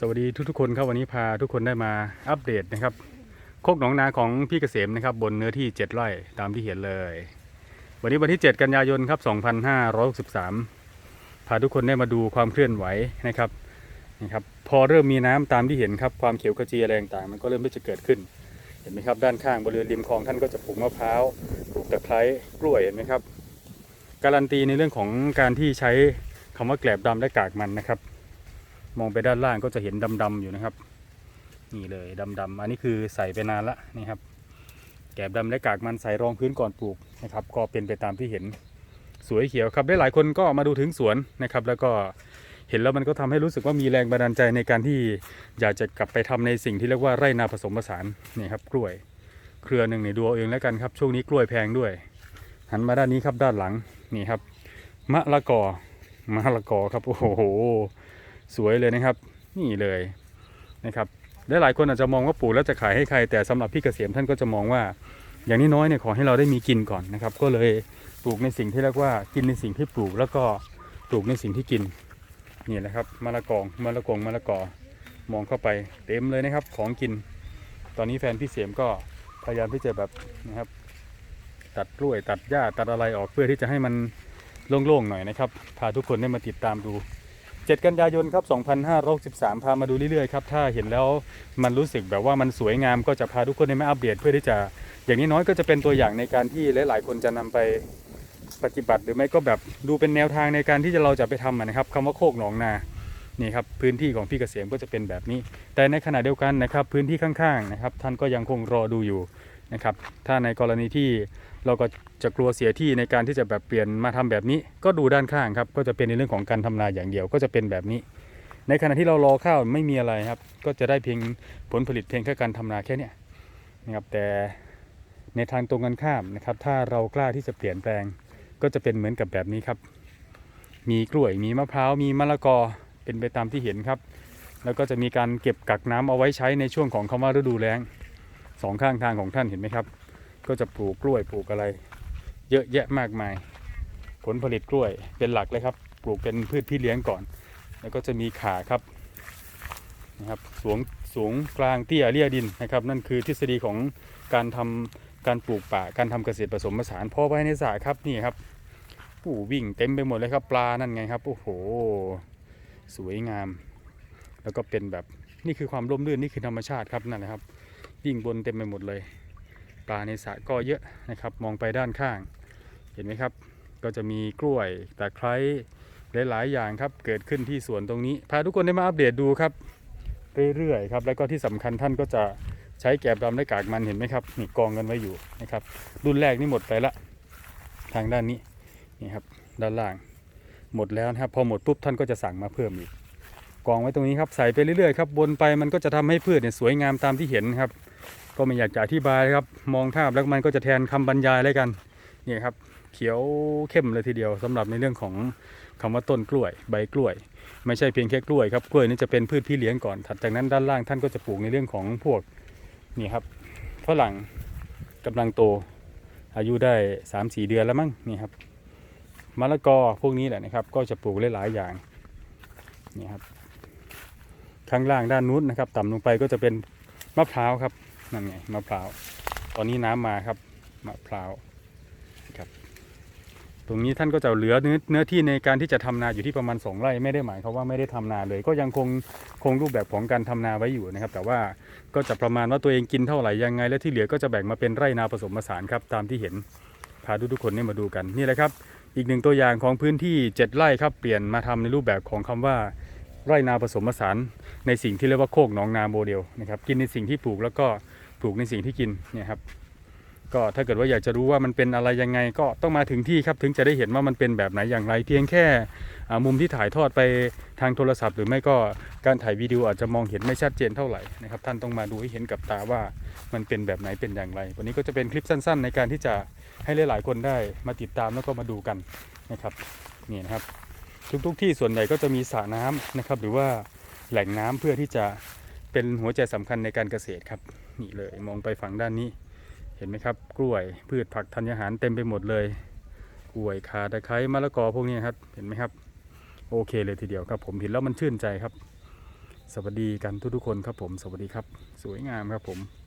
สวัสดีทุกๆคนครับวันนี้พาทุกคนได้มาอัปเดตนะครับโคกหนองนาของพี่เกษมนะครับ บนเนื้อที่7ไร่ตามที่เห็นเลย วันนี้วันที่ 7 กันยายนครับ2563พาทุกคนได้มาดูความเคลื่อนไหวนะครับนะครับพอเริ่มมีน้ำตามที่เห็นครับความเขียวขจีอะไรต่างๆมันก็เริ่มที่จะเกิดขึ้น เห็นไหมครับ ด้านข้างบริเวณริมคลองท่านก็จะปลูกมะพร้าวปลูกตะไคร้กล้วยเห็นไหมครับ การันตีในเรื่องของการที่ใช้คำว่าแกลบดำและกากมันนะครับ มองไปด้านล่างก็จะเห็นดำๆอยู่นะครับ นี่เลยดำๆอันนี้คือใส่ไปนานละนี่ครับ แกบดำและกากมันใส่รองพื้นก่อนปลูกนะครับ ก็เป็นไปตามที่เห็นสวยเขียวครับได้หลายคนก็มาดูถึงสวนนะครับ แล้วก็เห็นแล้วมันก็ทำให้รู้สึกว่ามีแรงบันดาลใจในการที่อยากจะกลับไปทำในสิ่งที่เรียกว่าไร่นาผสมผสานนี่ครับกล้วยเครือหนึ่งนี่ดูเอาเองแล้วกันครับ ช่วงนี้กล้วยแพงด้วย หันมาด้านนี้ครับด้านหลังนี่ครับมะละกอมะละกอครับโอ้โห สวยเลยนะครับ นี่เลยนะครับและหลายคนอาจจะมองว่าปลูกแล้วจะขายให้ใคร แต่สำหรับพี่เกษมท่านก็จะมองว่า อย่างนี้น้อยเนี่ยขอให้เราได้มีกินก่อนนะครับ ก็เลยปลูกในสิ่งที่เรียกว่ากินในสิ่งที่ปลูกแล้วก็ปลูกในสิ่งที่กินนี่แหละครับมะละกองมะละกงมะละกอมองเข้าไปเต็มเลยนะครับ ของกิน ตอนนี้แฟนพี่เสียมก็พยายามที่จะแบบนะครับ ตัดกล้วยตัดหญ้าตัดอะไรออกเพื่อที่จะให้มันโล่งๆหน่อยนะครับพาทุกคนได้มาติดตามดู 7 กันยายนครับ 2563 พามาดูเรื่อยๆครับ ถ้าเห็นแล้วมันรู้สึกแบบว่ามันสวยงามก็จะพาทุกคนได้มาอัปเดตเพื่อที่จะ อย่างนี้น้อยก็จะเป็นตัวอย่างในการที่หลายๆคนจะนำไปปฏิบัติ หรือไม่ก็แบบดูเป็นแนวทางในการที่จะเราจะไปทำนะครับคำว่าโคกหนองนานี่ครับพื้นที่ของพี่เกษมก็จะเป็นแบบนี้ แต่ในขณะเดียวกันนะครับ พื้นที่ข้างๆนะครับ ท่านก็ยังคงรอดูอยู่นะครับ ถ้าในกรณีที่เราก็ จะกลัวเสียที่ในการที่จะแบบเปลี่ยนมาทำแบบนี้ ก็ดูด้านข้างครับ ก็จะเป็นในเรื่องของการทำนาอย่างเดียวก็จะเป็นแบบนี้ ในขณะที่เรารอข้าวไม่มีอะไรครับ ก็จะได้เพียงผลผลิตเพียงแค่การทำนาแค่นี้นะครับแต่ในทางตรงกันข้ามนะครับ ถ้าเรากล้าที่จะเปลี่ยนแปลง ก็จะเป็นเหมือนกับแบบนี้ครับ มีกล้วยมีมะพร้าวมีมะละกอเป็นไปตามที่เห็นครับ แล้วก็จะมีการเก็บกักน้ำเอาไว้ใช้ในช่วงของคำว่าฤดูแล้งสองข้างทางของท่านเห็นไหมครับ ก็จะปลูกกล้วยปลูกอะไร เยอะแยะมากมาย ผลผลิตกล้วยเป็นหลักเลยครับ ปลูกเป็นพืชพี่เลี้ยงก่อน แล้วก็จะมีขาครับนะครับสูงสูงกลางเตี้ยเลี่ยดินนะครับ นั่นคือทฤษฎีของการทำการปลูกป่าการทำเกษตรผสมผสานพอไว้ในสระครับนี่ครับผู้วิ่งเต็มไปหมดเลยครับ ปลานั่นไงครับโอ้โห สวยงาม แล้วก็เป็นแบบนี่คือความร่มรื่นนี่คือธรรมชาติครับนั่นแหละครับวิ่งบนเต็มไปหมดเลย ปลาในสระก็เยอะนะครับ มองไปด้านข้าง ห็นไหมครับ ก็จะมีกล้วยตะไคร้หลาย ๆ อย่างครับ เกิดขึ้นที่สวนตรงนี้ พาทุกคนได้มาอัปเดตดูครับ เรื่อย ๆ ครับ แล้วก็ที่สำคัญท่านก็จะใช้แกบดำและกากมันเห็นไหมครับนี่กองกันไว้อยู่นะครับ รุ่นแรกนี่หมดไปละ ทางด้านนี้นี่ครับด้านล่าง หมดแล้วนะครับ พอหมดปุ๊บท่านก็จะสั่งมาเพิ่มอีกกองไว้ตรงนี้ครับใส่ไปเรื่อยๆครับวนไปมันก็จะทำให้พืชเนี่ยสวยงามตามที่เห็นครับ ก็ไม่อยากจะอธิบายครับ มองภาพแล้วมันก็จะแทนคำบรรยายแล้วกันนี่ครับ เขียวเข้มเลยทีเดียวสำหรับในเรื่องของคำว่าต้นกล้วย ใบกล้วย ไม่ใช่เพียงแค่กล้วยครับกล้วยนี่จะเป็นพืชพี่เลี้ยงก่อนถัดจากนั้นด้านล่างท่านก็จะปลูกในเรื่องของพวกนี่ครับฝรั่งกำลังโต อายุได้สามสี่เดือนแล้วมั้งนี่ครับมะละกอพวกนี้แหละนะครับ ก็จะปลูกหลายๆอย่างนี่ครับข้างล่างด้านนู้นนะครับ ต่ำลงไปก็จะเป็นมะพร้าวครับนั่นไงมะพร้าว ตอนนี้น้ำมาครับมะพร้าว ตรงนี้ท่านก็จะเหลือเนื้อเนื้อที่ในการที่จะทำนาอยู่ที่ประมาณสองไร่ไม่ได้หมายความว่าไม่ได้ทำนาเลย ก็ยังคงคงรูปแบบของการทำนาไว้อยู่นะครับ แต่ว่าก็จะประมาณว่าตัวเองกินเท่าไหร่ยังไง และที่เหลือก็จะแบ่งมาเป็นไร่นาผสมผสานครับตามที่เห็นพาทุกๆคนนี่มาดูกันนี่แหละครับ อีกหนึ่งตัวอย่างของพื้นที่ 7 ไร่ครับเปลี่ยนมาทำในรูปแบบของคำว่าไร่นาผสมผสานในสิ่งที่เรียกว่าโคกหนองนาโมเดลนะครับกินในสิ่งที่ปลูกแล้วก็ปลูกในสิ่งที่กินเนี่ยครับ ก็ถ้าเกิดว่าอยากจะรู้ว่ามันเป็นอะไรยังไงก็ต้องมาถึงที่ครับถึงจะได้เห็นว่ามันเป็นแบบไหนอย่างไร เพียงแค่มุมที่ถ่ายทอดไปทางโทรศัพท์ หรือไม่ก็การถ่ายวิดีโออาจจะมองเห็นไม่ชัดเจนเท่าไหร่นะครับท่านต้องมาดูให้เห็นกับตาว่ามันเป็นแบบไหนเป็นอย่างไร วันนี้ก็จะเป็นคลิปสั้น ๆ ในการที่จะให้หลายๆคนได้มาติดตามแล้วก็มาดูกันนะครับนี่นะครับทุกๆที่ส่วนใหญ่ก็จะมีสระน้ำนะครับหรือว่าแหล่งน้ำเพื่อที่จะเป็นหัวใจสำคัญในการเกษตรครับนี่เลยมองไปฝั่งด้านนี้ เห็นไหมครับ กล้วยพืชผักธัญญาหารเต็มไปหมดเลย กล้วยขาตะไคร้มะละกอพวกนี้ครับ เห็นไหมครับ โอเคเลยทีเดียวครับผมเห็นแล้วมันชื่นใจครับ สวัสดีกันทุกๆคนครับผม สวัสดีครับ สวยงามครับผม